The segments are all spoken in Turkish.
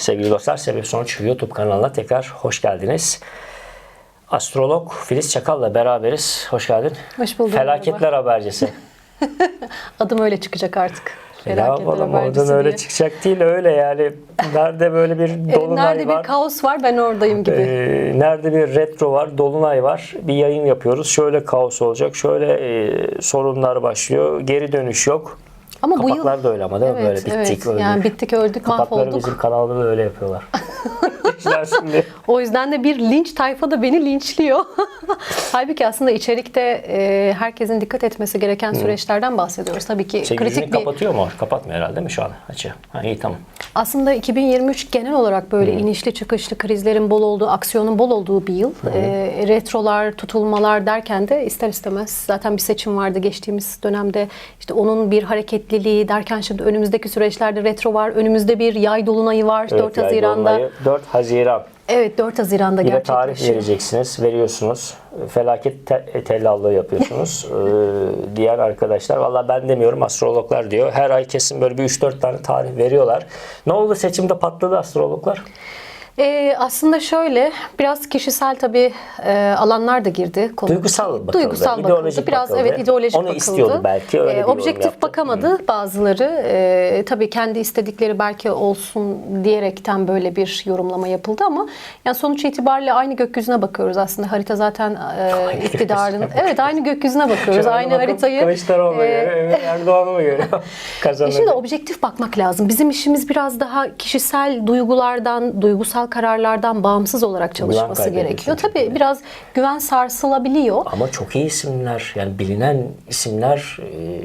sevgili dostlar. Sebep Sonuç YouTube kanalına tekrar hoş geldiniz. Astrolog Filiz Çakal'la beraberiz. Hoş geldin. Hoş bulduk, Felaketler habercisi. Adım öyle çıkacak artık. yapalım habercisi oradan öyle çıkacak değil öyle yani. Nerede böyle bir E, dolunay Nerede var. bir kaos var ben oradayım gibi. Ee, nerede bir retro var, dolunay var. Bir yayın yapıyoruz. Şöyle kaos olacak, şöyle e, sorunlar başlıyor. Geri dönüş yok. Ama bu yıl Kapaklar da öyle ama değil mi? evet, Böyle bittik, evet. öldük. Yani bittik öldük Kapakları mahvolduk. bizim kanalda da öyle yapıyorlar. İşler şimdi. O yüzden de bir linç tayfa da beni linçliyor. Halbuki aslında içerikte e, herkesin dikkat etmesi gereken süreçlerden bahsediyoruz. Tabii ki Şey, yüzünü kritik bir kapatıyor mu? Kapatmıyor herhalde değil mi şu an açı? Ha, iyi tamam. Aslında 2023 genel olarak böyle inişli çıkışlı krizlerin bol olduğu, aksiyonun bol olduğu bir yıl. Ee, retrolar, tutulmalar derken de ister istemez zaten bir seçim vardı geçtiğimiz dönemde. İşte onun bir hareketliliği derken şimdi önümüzdeki süreçlerde retro var. Önümüzde bir yay dolunayı var 4 yay Haziran'da. dolunayı 4 Haziran. Evet 4 Haziran'da Yine tarih gerçekleşiyor. vereceksiniz, veriyorsunuz. Felaket te- tellallığı yapıyorsunuz. ee, diğer arkadaşlar. Valla ben demiyorum, astrologlar diyor. Her ay kesin böyle bir 3-4 tane tarih veriyorlar. Ne oldu seçimde patladı astrologlar? Ee, aslında şöyle biraz kişisel tabii e, alanlar da girdi. Konu. Duygusal bakıldı, Duygusal bakıldı. ideolojik Biraz bakıldı. evet ideolojik Onu bakıldı. istiyordu belki, öyle yorum objektif bakamadı bazıları. Ee, tabii kendi istedikleri belki olsun diyerekten böyle bir yorumlama yapıldı ama yani sonuç itibariyle aynı gökyüzüne bakıyoruz aslında. Harita zaten e, iktidarın. Evet aynı gökyüzüne bakıyoruz. aynı haritayı. Kılıçdaroğlu'na e, göre, Erdoğan'a mı göre kazanır? Şimdi objektif bakmak lazım. Bizim işimiz biraz daha kişisel duygulardan, duygusal kararlardan bağımsız olarak çalışması gerekiyor. Tabii biraz güven sarsılabiliyor. Ama çok iyi isimler yani bilinen isimler e,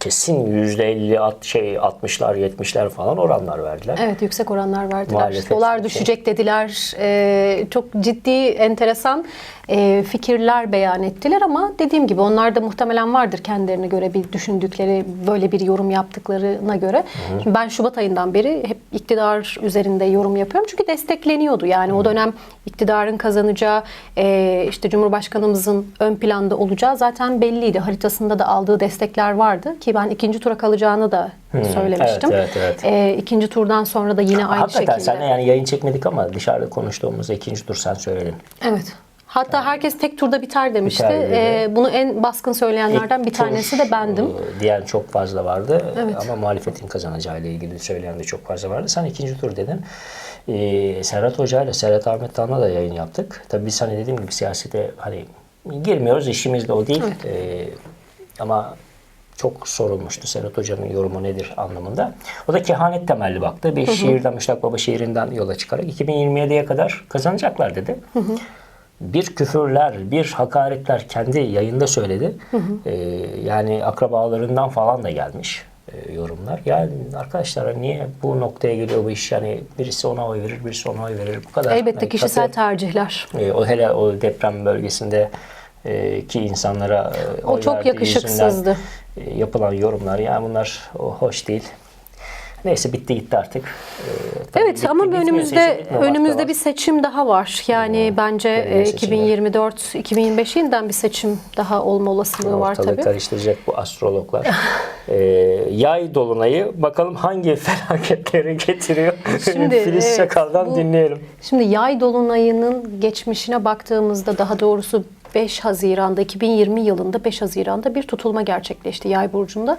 kesin %50 at, şey 60'lar 70'ler falan oranlar verdiler. Evet yüksek oranlar verdiler. Muhalefet Dolar düşecek dediler. Ee, çok ciddi, enteresan e, fikirler beyan ettiler ama dediğim gibi onlar da muhtemelen vardır kendilerine göre bir düşündükleri, böyle bir yorum yaptıklarına göre. Şimdi ben Şubat ayından beri hep iktidar üzerinde yorum yapıyorum. Çünkü destekleniyordu. Yani o dönem iktidarın kazanacağı, e, işte Cumhurbaşkanımızın ön planda olacağı zaten belliydi. Haritasında da aldığı destekler vardı ki ben ikinci tura kalacağını da söylemiştim. evet, evet. E, ikinci turdan sonra da yine aynı Hakikaten şekilde. sen yani yayın çekmedik ama dışarıda konuştuğumuzda ikinci tur sen söyledin. Evet. Hatta herkes tek turda biter demişti. Biter dedi. E, bunu en baskın söyleyenlerden bir tanesi de bendim. e, Diyen çok fazla vardı Evet. ama muhalefetin kazanacağı ile ilgili söyleyen de çok fazla vardı. Sen ikinci tur dedin. Ee, Serhat Hoca ile Serhat Ahmet Tan'la da yayın yaptık. Tabii biz hani dediğim gibi siyasete hani girmiyoruz işimiz de o değil. Ee, ama çok sorulmuştu Serhat Hoca'nın yorumu nedir anlamında. O da kehanet temelli baktı. Bir şiirden Müştak Baba şiirinden yola çıkarak 2027'ye kadar kazanacaklar dedi. Bir küfürler, bir hakaretler kendi yayında söyledi. Ee, yani akrabalarından falan da gelmiş e, yorumlar. Yani arkadaşlar niye bu noktaya geliyor bu iş? Yani birisi ona oy verir, birisi ona oy verir. Bu kadar. Elbette Yani kişisel katı- tercihler. e, o hele o deprem bölgesinde e, ki insanlara e, O çok yakışıksızdı. e, yapılan yorumlar yani bunlar o hoş değil. Neyse bitti gitti artık. E, tabii Evet bitti, ama bitmiyor, önümüzde önümüzde bir seçim daha var. Yani bence Belediye e, seçimleri. 2024 2025 yeniden bir seçim daha olma olasılığı var Ortalığı tabii. karıştıracak bu astrologlar. Ee, yay dolunayı bakalım hangi felaketleri getiriyor. Şimdi, Filiz evet, Çakal'dan bu- dinleyelim. Şimdi yay dolunayının geçmişine baktığımızda daha doğrusu 5 Haziran'da 2020 yılında 5 Haziran'da bir tutulma gerçekleşti Yay burcunda.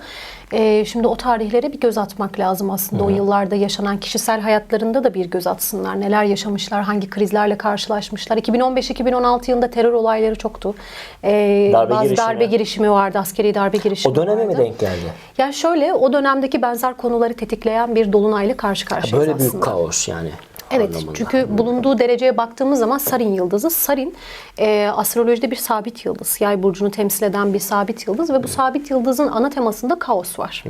Ee, şimdi o tarihlere bir göz atmak lazım aslında. O yıllarda yaşanan kişisel hayatlarında da bir göz atsınlar. Neler yaşamışlar, hangi krizlerle karşılaşmışlar. 2015-2016 yılında terör olayları çoktu. Ee, Darbe bazı girişimi. darbe girişimi vardı, askeri darbe girişimi O döneme vardı. mi denk geldi? Yani şöyle o dönemdeki benzer konuları tetikleyen bir dolunayla karşı karşıyayız Böyle büyük aslında. kaos yani. Evet anlamında. çünkü bulunduğu dereceye baktığımız zaman Sarin yıldızı. Sarin e, astrolojide bir sabit yıldız. Yay burcunu temsil eden bir sabit yıldız ve bu sabit yıldızın ana temasında kaos var.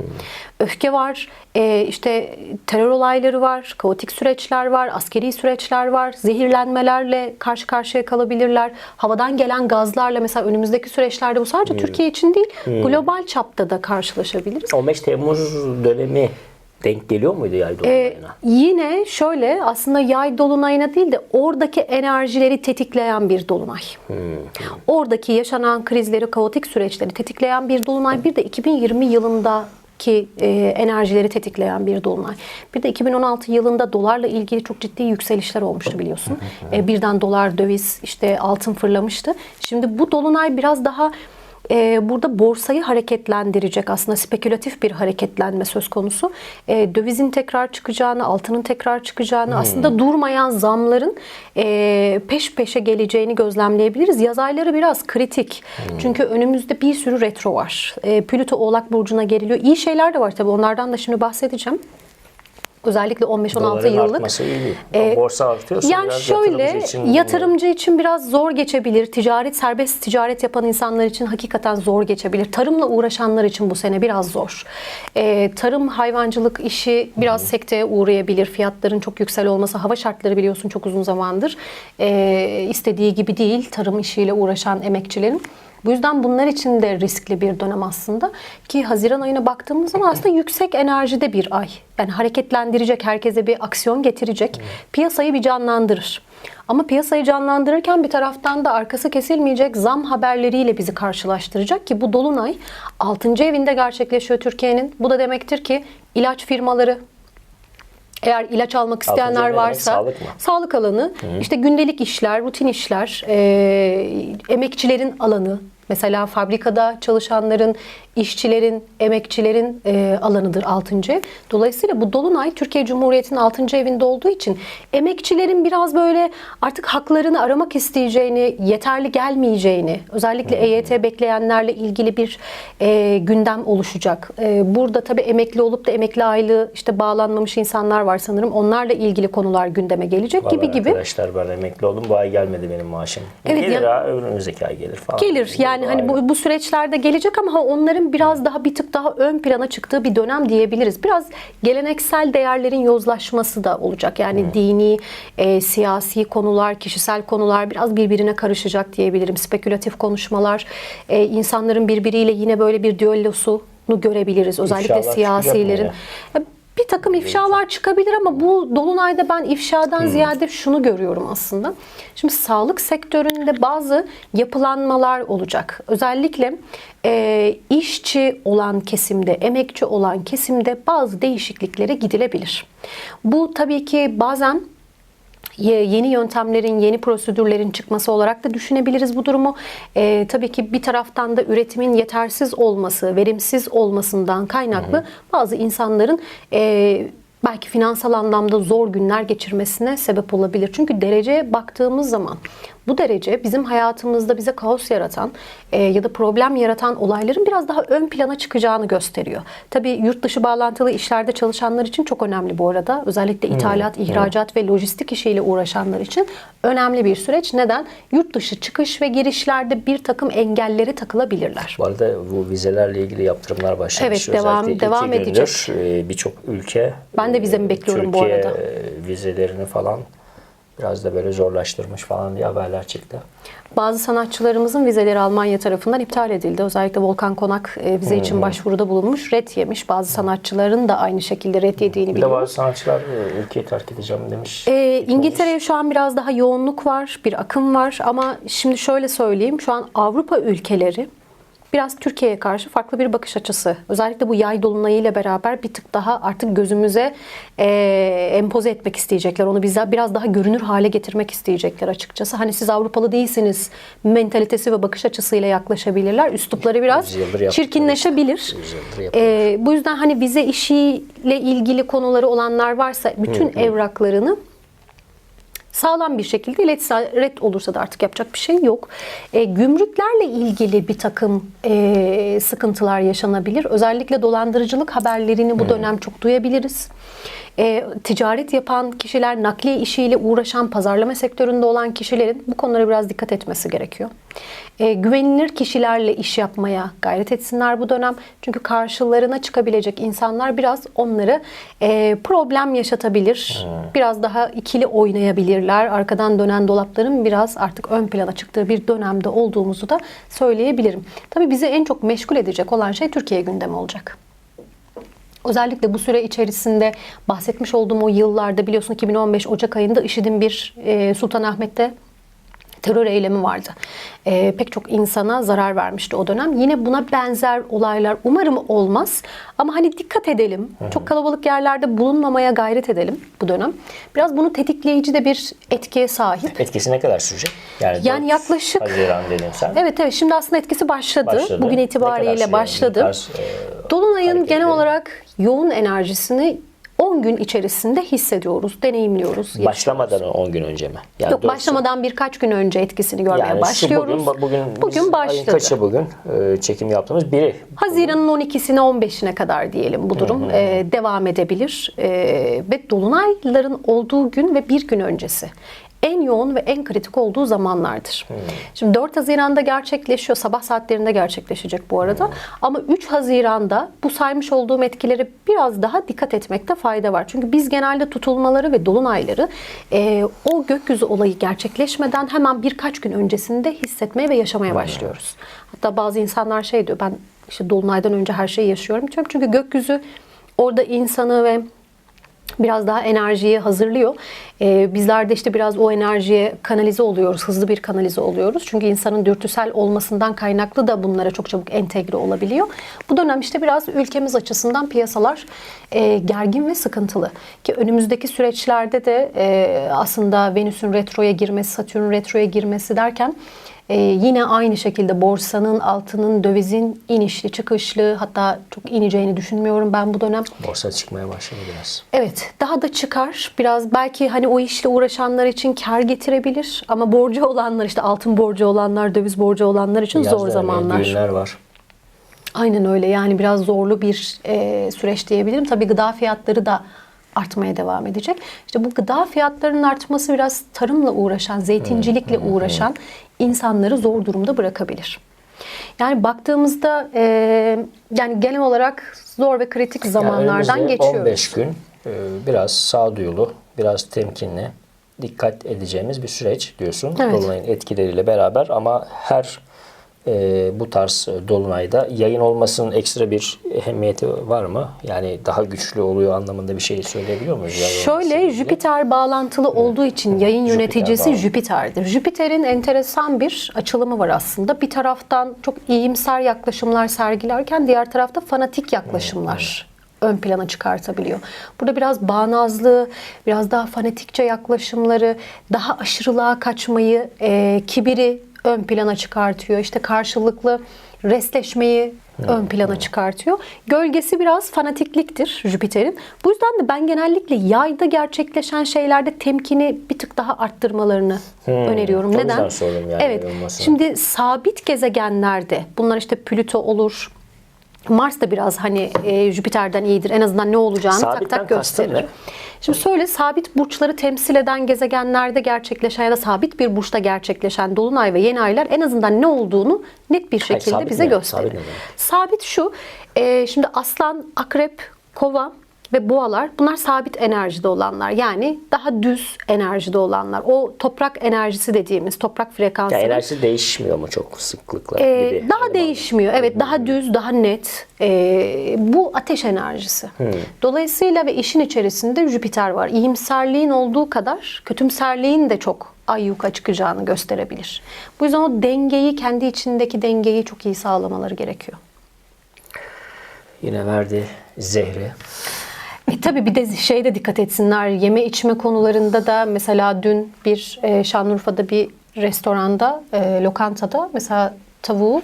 Öfke var, e, işte terör olayları var, kaotik süreçler var, askeri süreçler var, zehirlenmelerle karşı karşıya kalabilirler. Havadan gelen gazlarla mesela önümüzdeki süreçlerde bu sadece Türkiye için değil, global çapta da karşılaşabiliriz. 15 Temmuz dönemi denk geliyor muydu yay Ee, dolunayına? yine şöyle aslında yay dolunayına değil de oradaki enerjileri tetikleyen bir dolunay. Oradaki yaşanan krizleri, kaotik süreçleri tetikleyen bir dolunay. Bir de 2020 yılında ki e, enerjileri tetikleyen bir dolunay. Bir de 2016 yılında dolarla ilgili çok ciddi yükselişler olmuştu biliyorsun. E, birden dolar, döviz, işte altın fırlamıştı. Şimdi bu dolunay biraz daha e, burada borsayı hareketlendirecek aslında spekülatif bir hareketlenme söz konusu. E, dövizin tekrar çıkacağını, altının tekrar çıkacağını, aslında durmayan zamların e, peş peşe geleceğini gözlemleyebiliriz. Yaz ayları biraz kritik. Çünkü önümüzde bir sürü retro var. E, Plüto Oğlak Burcu'na geriliyor. İyi şeyler de var tabii onlardan da şimdi bahsedeceğim. Özellikle 15-16 Doların yıllık. artması iyi. Ee, Borsa artıyorsa Yani biraz şöyle yatırımcı için yatırımcı için biraz zor geçebilir. Ticaret, serbest ticaret yapan insanlar için hakikaten zor geçebilir. Tarımla uğraşanlar için bu sene biraz zor. Ee, tarım, hayvancılık işi biraz sekteye uğrayabilir. Fiyatların çok yüksel olması, hava şartları biliyorsun çok uzun zamandır ee, istediği gibi değil tarım işiyle uğraşan emekçilerin. Bu yüzden bunlar için de riskli bir dönem aslında. Ki Haziran ayına baktığımız zaman aslında yüksek enerjide bir ay. Yani hareketlendirecek, herkese bir aksiyon getirecek. Piyasayı bir canlandırır. Ama piyasayı canlandırırken bir taraftan da arkası kesilmeyecek zam haberleriyle bizi karşılaştıracak ki bu dolunay 6. evinde gerçekleşiyor Türkiye'nin. Bu da demektir ki ilaç firmaları eğer ilaç almak isteyenler varsa Sağlık mı? sağlık alanı, işte gündelik işler, rutin işler, e, emekçilerin alanı, mesela fabrikada çalışanların, işçilerin, emekçilerin e, alanıdır 6. ev. Dolayısıyla bu dolunay Türkiye Cumhuriyeti'nin 6. evinde olduğu için emekçilerin biraz böyle artık haklarını aramak isteyeceğini, yeterli gelmeyeceğini, özellikle EYT bekleyenlerle ilgili bir e, gündem oluşacak. E, burada tabii emekli olup da emekli aylığı işte bağlanmamış insanlar var sanırım. Onlarla ilgili konular gündeme gelecek Vallahi gibi gibi. Arkadaşlar ben emekli oldum. Bu ay gelmedi benim maaşım. Evet, gelir ya- ha önümüzdeki ay gelir falan. Gelir yani hani bu, bu süreçlerde gelecek ama onların biraz daha bir tık daha ön plana çıktığı bir dönem diyebiliriz. Biraz geleneksel değerlerin yozlaşması da olacak. Yani dini, e, siyasi konular, kişisel konular biraz birbirine karışacak diyebilirim. Spekülatif konuşmalar, e, insanların birbiriyle yine böyle bir düellosunu görebiliriz. Özellikle mı siyasilerin. Bir takım ifşalar çıkabilir ama bu dolunayda ben ifşadan ziyade şunu görüyorum aslında. Şimdi sağlık sektöründe bazı yapılanmalar olacak. Özellikle e, işçi olan kesimde, emekçi olan kesimde bazı değişikliklere gidilebilir. Bu tabii ki bazen yeni yöntemlerin, yeni prosedürlerin çıkması olarak da düşünebiliriz bu durumu. Ee, tabii ki bir taraftan da üretimin yetersiz olması, verimsiz olmasından kaynaklı bazı insanların e, belki finansal anlamda zor günler geçirmesine sebep olabilir. Çünkü dereceye baktığımız zaman bu derece bizim hayatımızda bize kaos yaratan e, ya da problem yaratan olayların biraz daha ön plana çıkacağını gösteriyor. Tabii yurt dışı bağlantılı işlerde çalışanlar için çok önemli bu arada. Özellikle ithalat, ihracat ve lojistik işiyle uğraşanlar için önemli bir süreç. Neden? Yurt dışı çıkış ve girişlerde bir takım engelleri takılabilirler. Bu arada bu vizelerle ilgili yaptırımlar başlamış. Evet, devam- Özellikle devam edecek. e, Birçok ülke Ben de vizemi e, bekliyorum bu Türkiye, arada. e, vizelerini falan biraz da böyle zorlaştırmış falan diye haberler çıktı. Bazı sanatçılarımızın vizeleri Almanya tarafından iptal edildi. Özellikle Volkan Konak e, vize için başvuruda bulunmuş. Red yemiş. Bazı sanatçıların da aynı şekilde red yediğini Bir de biliyoruz. bazı sanatçılar e, ülkeyi terk edeceğim demiş. Ee, İngiltere'ye şu an biraz daha yoğunluk var, bir akım var ama şimdi şöyle söyleyeyim, şu an Avrupa ülkeleri biraz Türkiye'ye karşı farklı bir bakış açısı. Özellikle bu yay dolunayıyla beraber bir tık daha artık gözümüze e, empoze etmek isteyecekler. Onu bize biraz daha görünür hale getirmek isteyecekler açıkçası. Hani siz Avrupalı değilsiniz mentalitesi ve bakış açısıyla yaklaşabilirler. Üslupları biraz çirkinleşebilir. Ee, bu yüzden hani vize işiyle ilgili konuları olanlar varsa bütün evraklarını sağlam bir şekilde iletişim red olursa da artık yapacak bir şey yok. E, gümrüklerle ilgili bir takım e, sıkıntılar yaşanabilir. Özellikle dolandırıcılık haberlerini bu dönem çok duyabiliriz. E, ticaret yapan kişiler, nakliye işiyle uğraşan, pazarlama sektöründe olan kişilerin bu konulara biraz dikkat etmesi gerekiyor. E, güvenilir kişilerle iş yapmaya gayret etsinler bu dönem. Çünkü karşılarına çıkabilecek insanlar biraz onları e, problem yaşatabilir. Biraz daha ikili oynayabilirler. Arkadan dönen dolapların biraz artık ön plana çıktığı bir dönemde olduğumuzu da söyleyebilirim. Tabii bizi en çok meşgul edecek olan şey Türkiye gündemi olacak. Özellikle bu süre içerisinde bahsetmiş olduğum o yıllarda biliyorsun 2015 Ocak ayında IŞİD'in bir e, Sultanahmet'te terör eylemi vardı. Ee, pek çok insana zarar vermişti o dönem. Yine buna benzer olaylar umarım olmaz. Ama hani dikkat edelim. Çok kalabalık yerlerde bulunmamaya gayret edelim bu dönem. Biraz bunu tetikleyici de bir etkiye sahip. Etkisi ne kadar sürecek? Yani, Yani 4 yaklaşık- Haziran dedin sen. Evet evet şimdi aslında etkisi başladı. Başladı. Bugün itibariyle başladı. Tarz, e, Dolunay'ın genel olarak yoğun enerjisini 10 gün içerisinde hissediyoruz, deneyimliyoruz. Başlamadan 10 gün önce mi? Yani Yok doğrusu- başlamadan birkaç gün önce etkisini görmeye yani şu başlıyoruz. bugün, bugün, Bugün başladı. Kaçı bugün? Ee, çekim yaptığımız biri. Haziran'ın 12'sine 15'ine kadar diyelim bu durum e, devam edebilir. E, ve dolunayların olduğu gün ve bir gün öncesi en yoğun ve en kritik olduğu zamanlardır. Şimdi 4 Haziran'da gerçekleşiyor. Sabah saatlerinde gerçekleşecek bu arada. Ama 3 Haziran'da bu saymış olduğum etkileri biraz daha dikkat etmekte fayda var. Çünkü biz genelde tutulmaları ve dolunayları e, o gökyüzü olayı gerçekleşmeden hemen birkaç gün öncesinde hissetmeye ve yaşamaya başlıyoruz. Hatta bazı insanlar şey diyor ben işte dolunaydan önce her şeyi yaşıyorum diyorum. Çünkü gökyüzü orada insanı ve biraz daha enerjiyi hazırlıyor. Ee, bizler de işte biraz o enerjiye kanalize oluyoruz. Hızlı bir kanalize oluyoruz. Çünkü insanın dürtüsel olmasından kaynaklı da bunlara çok çabuk entegre olabiliyor. Bu dönem işte biraz ülkemiz açısından piyasalar e, gergin ve sıkıntılı. Ki önümüzdeki süreçlerde de e, aslında Venüs'ün retroya girmesi, Satürn'ün retroya girmesi derken ee, yine aynı şekilde borsanın, altının, dövizin inişli, çıkışlı hatta çok ineceğini düşünmüyorum ben bu dönem. Borsa çıkmaya başladı biraz. Evet, daha da çıkar. Biraz belki hani o işle uğraşanlar için kar getirebilir ama borcu olanlar işte altın borcu olanlar, döviz borcu olanlar için Yaz zor zamanlar. Düğünler var. Aynen öyle. Yani biraz zorlu bir e, süreç diyebilirim. Tabii gıda fiyatları da artmaya devam edecek. İşte bu gıda fiyatlarının artması biraz tarımla uğraşan, zeytincilikle uğraşan insanları zor durumda bırakabilir. Yani baktığımızda e, yani genel olarak zor ve kritik zamanlardan yani geçiyoruz. 15 gün e, biraz sağduyulu, biraz temkinli, dikkat edeceğimiz bir süreç diyorsun. Evet. Dolunayın etkileriyle beraber ama her e, bu tarz dolunayda yayın olmasının ekstra bir ehemmiyeti var mı? Yani daha güçlü oluyor anlamında bir şey söyleyebiliyor muyuz? Şöyle? Jüpiter bağlantılı olduğu için yayın Jüpiter yöneticisi bağlı. Jüpiter'dir. Jüpiter'in enteresan bir açılımı var aslında. Bir taraftan çok iyimser yaklaşımlar sergilerken diğer tarafta fanatik yaklaşımlar ön plana çıkartabiliyor. Burada biraz bağnazlığı, biraz daha fanatikçe yaklaşımları, daha aşırılığa kaçmayı, e, kibiri ön plana çıkartıyor. İşte karşılıklı restleşmeyi ön plana çıkartıyor. Gölgesi biraz fanatikliktir Jüpiter'in. Bu yüzden de ben genellikle yayda gerçekleşen şeylerde temkini bir tık daha arttırmalarını öneriyorum. O Neden? yani evet. Şimdi sabit gezegenlerde bunlar işte Plüto olur, Mars da biraz hani e, Jüpiter'den iyidir. En azından ne olacağını Sabitten tak tak gösterir. ne? Şimdi söyle sabit burçları temsil eden gezegenlerde gerçekleşen ya da sabit bir burçta gerçekleşen dolunay ve yeni aylar en azından ne olduğunu net bir şekilde sabit bize ne? gösterir. Sabit? Sabit şu. e, şimdi aslan, akrep, kova ve boğalar bunlar sabit enerjide olanlar. Yani daha düz enerjide olanlar. O toprak enerjisi dediğimiz toprak frekansı. Yani enerjisi değişmiyor mu çok sıklıkla Ee, gibi? daha Öyle değişmiyor. Evet, daha düz, daha net. Ee, bu ateş enerjisi. Dolayısıyla ve işin içerisinde Jüpiter var. İyimserliğin olduğu kadar kötümserliğin de çok ayyuka çıkacağını gösterebilir. Bu yüzden o dengeyi, kendi içindeki dengeyi çok iyi sağlamaları gerekiyor. Yine verdi zehri. E tabii bir de şeyde dikkat etsinler. Yeme içme konularında da mesela dün bir e, Şanlıurfa'da bir restoranda, e, lokantada mesela tavuğu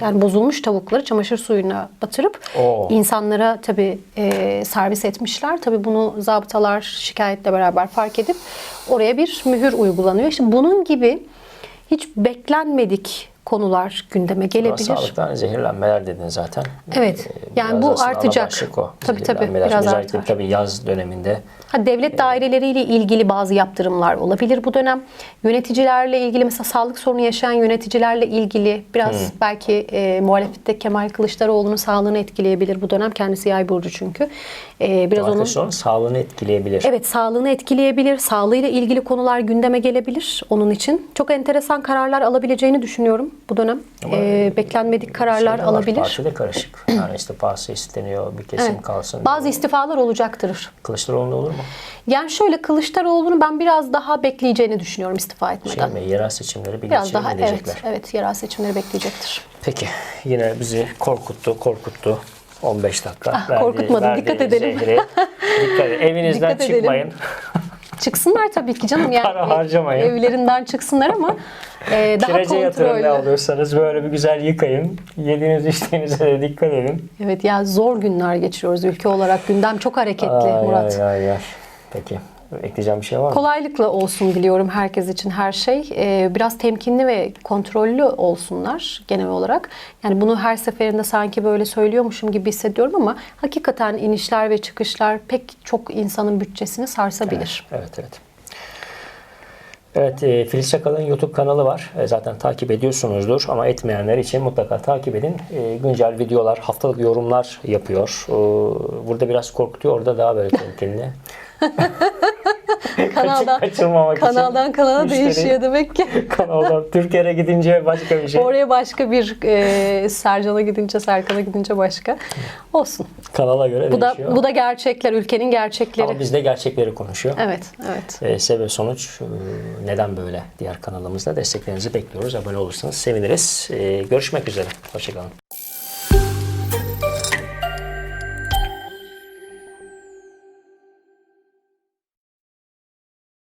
yani bozulmuş tavukları çamaşır suyuna batırıp Oo. insanlara tabii e, servis etmişler. Tabii bunu zabıtalar şikayetle beraber fark edip oraya bir mühür uygulanıyor. İşte bunun gibi hiç beklenmedik konular gündeme gelebilir. Sağlıktan zehirlenmeler dedin zaten. Evet. Ee, Yani biraz bu artacak. o. Tabii, tabii, biraz Özellikle artar. tabii yaz döneminde Ha, devlet daireleriyle ilgili bazı yaptırımlar olabilir bu dönem. Yöneticilerle ilgili mesela sağlık sorunu yaşayan yöneticilerle ilgili biraz belki e, muhalefette Kemal Kılıçdaroğlu'nun sağlığını etkileyebilir bu dönem. Kendisi yay burcu çünkü. E, biraz onun Domates onun sağlığını etkileyebilir. Evet sağlığını etkileyebilir. Sağlığıyla ilgili konular gündeme gelebilir onun için. Çok enteresan kararlar alabileceğini düşünüyorum bu dönem. Ama Ee, beklenmedik kararlar var, alabilir. Parti de karışık. Yani istifası isteniyor, bir kesim Evet. kalsın. Bazı istifalar olacaktır. Kılıçdaroğlu'nda olur mu? Yani şöyle Kılıçdaroğlu'nu ben biraz daha bekleyeceğini düşünüyorum istifa Şey etmeden. mi, yerel seçimleri bir biraz daha evet evet yerel seçimleri bekleyecektir. Peki yine bizi korkuttu, korkuttu. 15 dakika. Ah, korkutmadım, dikkat edelim. zehri. dikkat edin. Evinizden Dikkat edelim. Çıksınlar tabii ki canım yani Para harcamayın. evlerinden çıksınlar ama e, daha Kirece yatırım ne alıyorsanız böyle bir güzel yıkayın. Yediğiniz içtiğinize de dikkat edin. Evet ya zor günler geçiriyoruz ülke olarak. Gündem çok hareketli Ay, Murat. Ay, ay, ay. Peki. Ekleyeceğim bir şey var mı? Kolaylıkla olsun diliyorum herkes için her şey. Ee, biraz temkinli ve kontrollü olsunlar genel olarak. Yani bunu her seferinde sanki böyle söylüyormuşum gibi hissediyorum ama hakikaten inişler ve çıkışlar pek çok insanın bütçesini sarsabilir. Evet evet. Evet e, Filiz Çakal'ın YouTube kanalı var. E, zaten takip ediyorsunuzdur ama etmeyenler için mutlaka takip edin. E, güncel videolar, haftalık yorumlar yapıyor. E, burada biraz korkutuyor, orada daha böyle temkinli. Kanaldan, kaçırmamak için kanaldan kanala müşteri- değişiyor demek ki. Kanaldan Türkiye'ye gidince başka bir şey. Oraya başka bir e, Sercan'a gidince, Serkan'a gidince başka. Olsun. Kanala göre Bu da değişiyor. bu da gerçekler, ülkenin gerçekleri. Ama bizde gerçekleri konuşuyor. Evet, evet. E, sebep sonuç e, neden böyle? Diğer kanalımızda desteklerinizi bekliyoruz. Abone olursanız seviniriz. E, görüşmek üzere. Hoşçakalın.